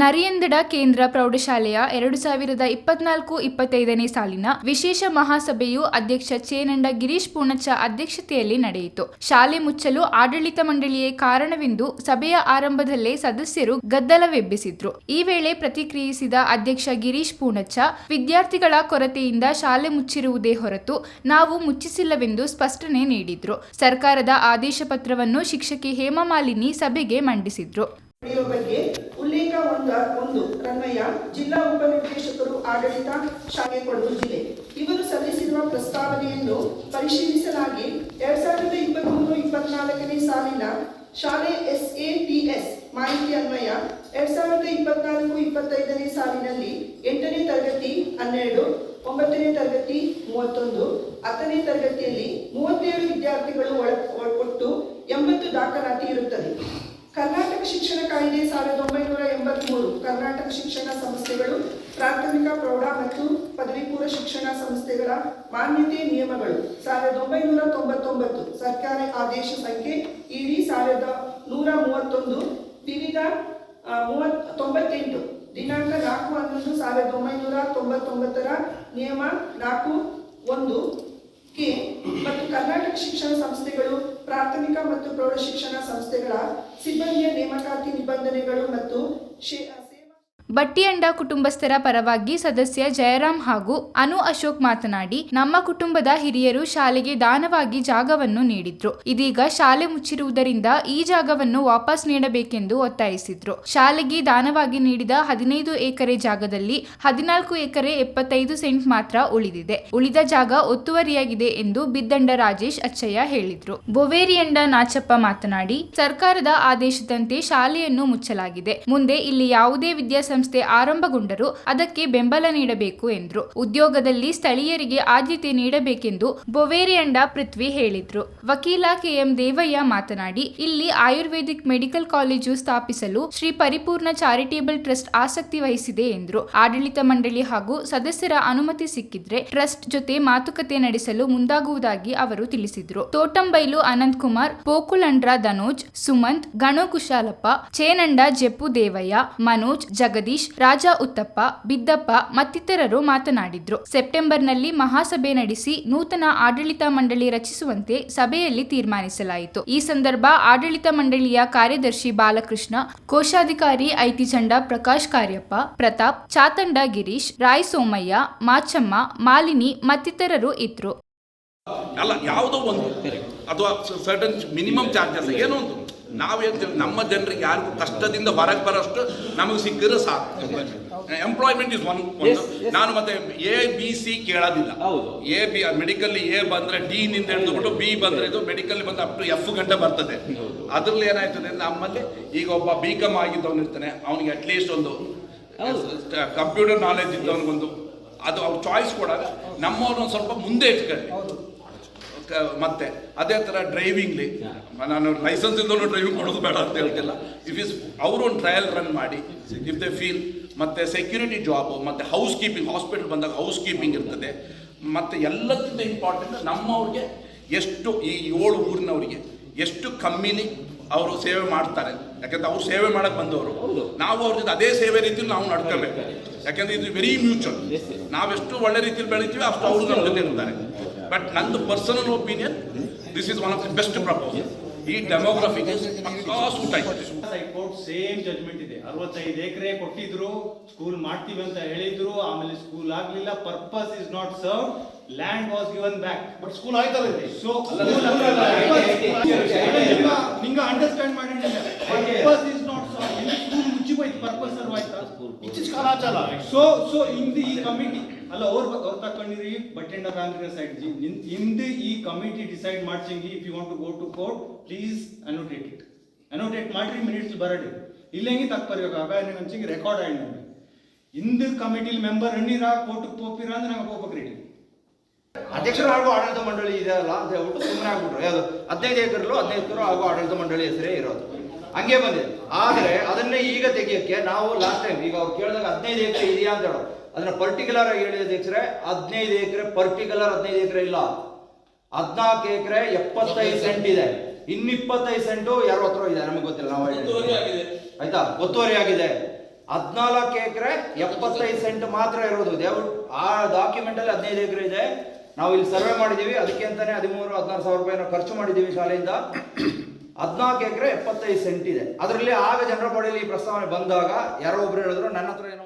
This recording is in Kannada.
ನರಿಯಂದಡ ಕೇಂದ್ರ ಪ್ರೌಢಶಾಲೆಯ ಎರಡು ಸಾವಿರದ ಇಪ್ಪತ್ನಾಲ್ಕು ಇಪ್ಪತ್ತೈದನೇ ಸಾಲಿನ ವಿಶೇಷ ಮಹಾಸಭೆಯು ಅಧ್ಯಕ್ಷ ಚೇನಂಡ ಗಿರೀಶ್ ಪೂರ್ಣಚ್ಚ ಅಧ್ಯಕ್ಷತೆಯಲ್ಲಿ ನಡೆಯಿತು. ಶಾಲೆ ಮುಚ್ಚಲು ಆಡಳಿತ ಮಂಡಳಿಯೇ ಕಾರಣವೆಂದು ಸಭೆಯ ಆರಂಭದಲ್ಲೇ ಸದಸ್ಯರು ಗದ್ದಲವೆಬ್ಬಿಸಿದ್ರು. ಈ ವೇಳೆ ಪ್ರತಿಕ್ರಿಯಿಸಿದ ಅಧ್ಯಕ್ಷ ಗಿರೀಶ್ ಪೂರ್ಣಚ್ಚ ವಿದ್ಯಾರ್ಥಿಗಳ ಕೊರತೆಯಿಂದ ಶಾಲೆ ಮುಚ್ಚಿರುವುದೇ ಹೊರತು ನಾವು ಮುಚ್ಚಿಸಿಲ್ಲವೆಂದು ಸ್ಪಷ್ಟನೆ ನೀಡಿದ್ರು. ಸರ್ಕಾರದ ಆದೇಶ ಪತ್ರವನ್ನು ಶಿಕ್ಷಕಿ ಹೇಮಮಾಲಿನಿ ಸಭೆಗೆ ಮಂಡಿಸಿದ್ರು. ಬಗ್ಗೆ ಉಲ್ಲೇಖ ಒಂದ ಒಂದು ರಂಗಯ್ಯ ಜಿಲ್ಲಾ ಉಪನಿರ್ದೇಶಕರು ಆಡಳಿತ ಶಾಲೆ ಕೊಡಗು ಜಿಲ್ಲೆ. ಇವರು ಸಲ್ಲಿಸಿರುವ ಪ್ರಸ್ತಾವನೆಯನ್ನು ಪರಿಶೀಲಿಸಲಾಗಿ ಎರಡ್ ಸಾವಿರದ ಇಪ್ಪತ್ತ್ಮೂರು ಇಪ್ಪತ್ನಾಲ್ಕನೇ ಸಾಲಿನ ಶಾಲೆ ಎಸ್ ಎ ಟಿ ಎಸ್ ಮಾಹಿತಿ ಅನ್ವಯ ಎರಡ್ ಸಾವಿರದ ಇಪ್ಪತ್ನಾಲ್ಕು ಇಪ್ಪತ್ತೈದನೇ ಸಾಲಿನಲ್ಲಿ ಎಂಟನೇ ತರಗತಿ ಹನ್ನೆರಡು, ಒಂಬತ್ತನೇ ತರಗತಿ ಮೂವತ್ತೊಂದು, ಹತ್ತನೇ ತರಗತಿಯಲ್ಲಿ ಮೂವತ್ತೇಳು ವಿದ್ಯಾರ್ಥಿಗಳು ಒಳ ಶಿಕ್ಷಣ ಕಾಯ್ದೆ ಸಾವಿರದ ಒಂಬೈನೂರ ಎಂಬತ್ಮೂರು ಕರ್ನಾಟಕ ಶಿಕ್ಷಣ ಸಂಸ್ಥೆಗಳು, ಪ್ರಾಥಮಿಕ, ಪ್ರೌಢ ಮತ್ತು ಪದವಿ ಪೂರ್ವ ಶಿಕ್ಷಣ ಸಂಸ್ಥೆಗಳ ಮಾನ್ಯತೆ ನಿಯಮಗಳು ಸಾವಿರದ ಒಂಬೈನೂರ ತೊಂಬತ್ತೊಂಬತ್ತು ಸರ್ಕಾರಿ ಆದೇಶ ಸಂಖ್ಯೆ ಇಡಿ ಸಾವಿರದ ನೂರ ಮೂವತ್ತೊಂದು, ವಿವಿಧ ಮೂವತ್ ತೊಂಬತ್ತೆಂಟು ದಿನಾಂಕ ನಾಲ್ಕು ಹನ್ನೊಂದು ಸಾವಿರದ ಒಂಬೈನೂರ ತೊಂಬತ್ತೊಂಬತ್ತರ ನಿಯಮ ನಾಲ್ಕು ಒಂದು ಕೆ ಮತ್ತು ಕರ್ನಾಟಕ ಶಿಕ್ಷಣ ಸಂಸ್ಥೆಗಳು ಪ್ರಾಥಮಿಕ ಮತ್ತು ಪ್ರೌಢ ಶಿಕ್ಷಣ ಸಂಸ್ಥೆಗಳ ಸಿಬ್ಬಂದಿಯ ನೇಮಕಾತಿ ನಿಬಂಧನೆಗಳು ಮತ್ತು ಬಟ್ಟಿಯಂಡ ಕುಟುಂಬಸ್ಥರ ಪರವಾಗಿ ಸದಸ್ಯ ಜಯರಾಮ್ ಹಾಗೂ ಅನು ಅಶೋಕ್ ಮಾತನಾಡಿ, ನಮ್ಮ ಕುಟುಂಬದ ಹಿರಿಯರು ಶಾಲೆಗೆ ದಾನವಾಗಿ ಜಾಗವನ್ನು ನೀಡಿದ್ರು. ಇದೀಗ ಶಾಲೆ ಮುಚ್ಚಿರುವುದರಿಂದ ಈ ಜಾಗವನ್ನು ವಾಪಸ್ ನೀಡಬೇಕೆಂದು ಒತ್ತಾಯಿಸಿದ್ರು. ಶಾಲೆಗೆ ದಾನವಾಗಿ ನೀಡಿದ ಹದಿನೈದು ಎಕರೆ ಜಾಗದಲ್ಲಿ ಹದಿನಾಲ್ಕು ಎಕರೆ ಎಪ್ಪತ್ತೈದು ಸೆಂಟ್ ಮಾತ್ರ ಉಳಿದಿದೆ. ಉಳಿದ ಜಾಗ ಒತ್ತುವರಿಯಾಗಿದೆ ಎಂದು ಬಿದ್ದಂಡ ರಾಜೇಶ್ ಅಚ್ಚಯ್ಯ ಹೇಳಿದ್ರು. ಬೊವೇರಿಯಂಡ ನಾಚಪ್ಪ ಮಾತನಾಡಿ, ಸರ್ಕಾರದ ಆದೇಶದಂತೆ ಶಾಲೆಯನ್ನು ಮುಚ್ಚಲಾಗಿದೆ. ಮುಂದೆ ಇಲ್ಲಿ ಯಾವುದೇ ವಿದ್ಯಾಸಂಸ್ಥೆ ಆರಂಭಗೊಂಡರೂ ಅದಕ್ಕೆ ಬೆಂಬಲ ನೀಡಬೇಕು ಎಂದರು. ಉದ್ಯೋಗದಲ್ಲಿ ಸ್ಥಳೀಯರಿಗೆ ಆದ್ಯತೆ ನೀಡಬೇಕೆಂದು ಬೊವೇರಿಯಂಡ ಪೃಥ್ವಿ ಹೇಳಿದ್ರು. ವಕೀಲ ಕೆಎಂ ದೇವಯ್ಯ ಮಾತನಾಡಿ, ಇಲ್ಲಿ ಆಯುರ್ವೇದಿಕ್ ಮೆಡಿಕಲ್ ಕಾಲೇಜು ಸ್ಥಾಪಿಸಲು ಶ್ರೀ ಪರಿಪೂರ್ಣ ಚಾರಿಟೇಬಲ್ ಟ್ರಸ್ಟ್ ಆಸಕ್ತಿ ವಹಿಸಿದೆ ಎಂದರು. ಆಡಳಿತ ಮಂಡಳಿ ಹಾಗೂ ಸದಸ್ಯರ ಅನುಮತಿ ಸಿಕ್ಕಿದ್ರೆ ಟ್ರಸ್ಟ್ ಜೊತೆ ಮಾತುಕತೆ ನಡೆಸಲು ಮುಂದಾಗುವುದಾಗಿ ಅವರು ತಿಳಿಸಿದ್ರು. ತೋಟಂಬೈಲು ಅನಂತ್ ಕುಮಾರ್ ಪೋಕುಲಂಡ್ರ ಧನೋಜ್, ಸುಮಂತ್ ಗಣು ಕುಶಾಲಪ್ಪ ಚೇನಂಡ ಜೆಪ್ಪು ದೇವಯ್ಯ, ಮನೋಜ್ ಜಗದೀಶ್ ರಾಜಾ ಉತ್ತಪ್ಪ, ಬಿದ್ದಪ್ಪ ಮತ್ತಿತರರು ಮಾತನಾಡಿದ್ರು. ಸೆಪ್ಟೆಂಬರ್ನಲ್ಲಿ ಮಹಾಸಭೆ ನಡೆಸಿ ನೂತನ ಆಡಳಿತ ಮಂಡಳಿ ರಚಿಸುವಂತೆ ಸಭೆಯಲ್ಲಿ ತೀರ್ಮಾನಿಸಲಾಯಿತು. ಈ ಸಂದರ್ಭ ಆಡಳಿತ ಮಂಡಳಿಯ ಕಾರ್ಯದರ್ಶಿ ಬಾಲಕೃಷ್ಣ, ಕೋಶಾಧಿಕಾರಿ ಐತಿಚಂಡ ಪ್ರಕಾಶ್ ಕಾರ್ಯಪ್ಪ, ಪ್ರತಾಪ್, ಚಾತಂಡ ಗಿರೀಶ್ ರಾಯ್ ಸೋಮಯ್ಯ ಮಾಚಮ್ಮ, ಮಾಲಿನಿ ಮತ್ತಿತರರು ಇದ್ರು. ಅಲ್ಲ, ಯಾವುದೋ ಒಂದು. ಅಥವಾ ಸರ್ಟನ್ ಮಿನಿಮಮ್ ಚಾರ್ಜಸ್ ಏನೋ ಒಂದು. ನಾವೇನು ಹೇಳ್ತೀವಿ ನಮ್ಮ ಜನರಿಗೆ ಯಾರಿಗೂ ಕಷ್ಟದಿಂದ ಹೊರಗೆ ಬರೋಷ್ಟು ನಮಗೆ ಸಿಕ್ಕಿದ್ರೆ ಸಾಕು. ಎಂಪ್ಲಾಯ್ಮೆಂಟ್ ಇಸ್ ಒನ್ ನಾನು ಮತ್ತೆ ಎ ಬಿ ಸಿ ಕೇಳೋದಿಲ್ಲ. ಹೌದು. ಎ ಬಿ ಮೆಡಿಕಲ್ ಎ ಬಂದ್ರೆ ಡಿ ನಿಂದ ಹಿಡಿದುಬಿಟ್ಟು ಬಿ ಬಂದ್ರೆ ಇದು ಮೆಡಿಕಲ್ ಬಂದು ಅಪ್ ಟು ಎಫ್ ಗಂಟೆ ಬರ್ತದೆ. ಅದ್ರಲ್ಲಿ ಏನಾಯ್ತದೆ ನಮ್ಮಲ್ಲಿ ಈಗ ಒಬ್ಬ ಬಿ ಕಾಮ್ ಆಗಿದ್ದವನು ಇರ್ತಾನೆ ಅವನಿಗೆ ಅಟ್ಲೀಸ್ಟ್ ಒಂದು ಕಂಪ್ಯೂಟರ್ ನಾಲೆಜ್ ಇದ್ದವನಿಗೊಂದು. ಅದು ಅವ್ರ ಚಾಯ್ಸ್ ಕೊಡಾಗ ನಮ್ಮವ್ರನ್ನ ಸ್ವಲ್ಪ ಮುಂದೆ ಇಟ್ಕೊಳ್ಳಿ. ಮತ್ತೆ ಅದೇ ಥರ ಡ್ರೈವಿಂಗ್ಲಿ ನಾನು ಲೈಸೆನ್ಸ್ ಇಂದಲೂ ಡ್ರೈವಿಂಗ್ ಮಾಡೋದು ಬೇಡ ಅಂತ ಹೇಳ್ತಿಲ್ಲ. ಇಫ್ ಇಸ್ ಅವರು ಒಂದು ಟ್ರಯಲ್ ರನ್ ಮಾಡಿ ಇಫ್ ದೇ ಫೀಲ್ ಮತ್ತೆ ಸೆಕ್ಯೂರಿಟಿ ಜಾಬು ಮತ್ತೆ ಹೌಸ್ ಕೀಪಿಂಗ್ ಹಾಸ್ಪಿಟಲ್ ಬಂದಾಗ ಹೌಸ್ ಕೀಪಿಂಗ್ ಇರ್ತದೆ. ಮತ್ತೆ ಎಲ್ಲಕ್ಕಿಂತ ಇಂಪಾರ್ಟೆಂಟ್ ನಮ್ಮವ್ರಿಗೆ ಎಷ್ಟು ಈ ಏಳು ಊರಿನವರಿಗೆ ಎಷ್ಟು ಕಮ್ಮಿನಿ ಅವರು ಸೇವೆ ಮಾಡ್ತಾರೆ. ಯಾಕಂದ್ರೆ ಅವ್ರು ಸೇವೆ ಮಾಡಕ್ ಬಂದವರು. ನಾವು ಅವ್ರ ಜೊತೆ ಅದೇ ಸೇವೆ ರೀತಿಯಲ್ಲಿ ನಾವು ನಡ್ಕೋಬೇಕು. ಯಾಕಂದ್ರೆ ಇದು ವೆರಿ ಮ್ಯೂಚುವಲ್ ನಾವೆಷ್ಟು ಒಳ್ಳೆ ರೀತಿಯಲ್ಲಿ ಬೆಳಿತೀವಿ ಅಷ್ಟು ಅವರು ನಮ್ಮ ಜೊತೆ ಇರ್ತಾರೆ ಬಟ್ ನಂದು personal opinion this is one of the best proposal ಈ ಡೆಮೋಗ್ರಫಿಗೆ ಪಕ್ಕಾ ಸೂಟ್ ಆಯ್ತು. ಹೈಕೋರ್ಟ್ ಸೇಮ್ ಜಜ್ಮೆಂಟ್ ಇದೆ. ಅರವತ್ತೈದು ಎಕರೆ ಕೊಟ್ಟಿದ್ರು ಸ್ಕೂಲ್ ಮಾಡ್ತೀವಿ ಅಂತ ಹೇಳಿದ್ರು ಆಮೇಲೆ ಸ್ಕೂಲ್ ಆಗ್ಲಿಲ್ಲ purpose is not serve land was given back but school ಆಯ್ತಲ್ಲ ಇದೆ ಸೊ ನಿಂಗ ಅಂಡರ್ಸ್ಟ್ಯಾಂಡ್ ಮಾಡಿ ಪರ್ಪಸ್ ಇಸ್ ನಾಟ್ ಸರ್ವ್ ಇಲ್ಲಿ ಸ್ಕೂಲ್ ಮುಚ್ಚಿ ಹೋಯ್ತು ಪರ್ಪಸ್ ಸರ್ವ್ ಆಯ್ತಾ? ಆಚಲ್ಲ. ಸೊ ಇನ್ ದಿ ಈ ಕಮಿಟಿ ಅಲ್ಲ, ಅವ್ರು ಅವ್ರು ತಕೊಂಡಿರಿ ಬಟ್ ಸೈಡ್ ಕಾಂಗ್ರೆಸ್ ಸೈಡ್ ಹಿಂದೆ ಈ committee decide ಮಾಡ್ಸಂಗಿ if you want to go to court please annotate it annotate ಮಾಡ್ರಿ ಮಿನಿಟ್ಸ್ ಬರಡಿ ಇಲ್ಲಂಗಿ ತಕ್ಕ ಬರ್ಬೇಕು? ಆಗ ಹಂಚಿಗೆ ರೆಕಾರ್ಡ್ ಆಯ್ತು ನಮ್ಗೆ. ಇಂದು ಕಮಿಟಿಲಿ ಮೆಂಬರ್ ಹಣ್ಣಿರ ಕೋರ್ಟ್ ಹೋಗ್ತೀರ ಅಂದ್ರೆ ನಂಗೆ ಹೋಗ್ಬೇಕ್ರಿ ಅಧ್ಯಕ್ಷರು ಹಾಗೂ ಆಡಳಿತ ಮಂಡಳಿ ಇದೆ ಅಲ್ಲ ಅಂತ ಹೇಳ್ಬಿಟ್ಟು ಸುಮ್ಮನೆ ಆಗ್ಬಿಟ್ರು. ಯಾವುದು ಹದಿನೈದು ಎಕರೆಲ್ಲೂ ಹದಿನೈದು ಹಾಗೂ ಆಡಳಿತ ಮಂಡಳಿ ಹೆಸರೇ ಇರೋದು. ಹಂಗೆ ಬಂದಿದೆ. ಆದ್ರೆ ಅದನ್ನೇ ಈಗ ತೆಗಿಯಕ್ಕೆ ನಾವು ಲಾಸ್ಟ್ ಟೈಮ್ ಈಗ ಅವ್ರು ಕೇಳಿದಾಗ ಹದಿನೈದು ಎಕರೆ ಇದೆಯಾ ಅಂತ ಹೇಳೋದು ಅದನ್ನ ಪರ್ಟಿಕ್ಯುಲರ್ ಆಗಿ ಹೇಳಿದ ಅಧ್ಯಕ್ಷರೇ ಹದಿನೈದು ಎಕರೆ ಪರ್ಟಿಕ್ಯುಲರ್ ಹದಿನೈದು ಎಕರೆ ಇಲ್ಲ. ಹದಿನಾಲ್ಕು ಎಕರೆ ಎಪ್ಪತ್ತೈದು ಸೆಂಟ್ ಇದೆ. ಇನ್ನಿಪ್ಪತ್ತೈದು ಸೆಂಟು ಯಾರ ಹತ್ರ ಇದೆ ನಮಗೆ ಗೊತ್ತಿಲ್ಲ ನಾವು ಆಯ್ತಾ? ಒತ್ತುವರಿ ಆಗಿದೆ. ಹದಿನಾಲ್ಕು ಎಕರೆ ಎಪ್ಪತ್ತೈದು ಸೆಂಟ್ ಮಾತ್ರ ಇರೋದು. ದೇವ್ರು ಆ ಡಾಕ್ಯುಮೆಂಟ್ ಅಲ್ಲಿ ಹದಿನೈದು ಎಕರೆ ಇದೆ. ನಾವು ಇಲ್ಲಿ ಸರ್ವೆ ಮಾಡಿದೀವಿ ಅದಕ್ಕೆ ಅಂತಾನೆ ಹದಿಮೂರು ಹದಿನಾರು ಸಾವಿರ ರೂಪಾಯಿನ ಖರ್ಚು ಮಾಡಿದೀವಿ ಶಾಲೆಯಿಂದ. ಹದಿನಾಲ್ಕು ಎಕರೆ ಎಪ್ಪತ್ತೈದು ಸೆಂಟ್ ಇದೆ. ಅದರಲ್ಲಿ ಆಗ ಜನರ ಬಾಡಿಯಲ್ಲಿ ಈ ಪ್ರಸ್ತಾವನೆ ಬಂದಾಗ ಯಾರೋ ಒಬ್ರು ಹೇಳಿದ್ರು, ನನ್ನ ಹತ್ರ ಏನೋ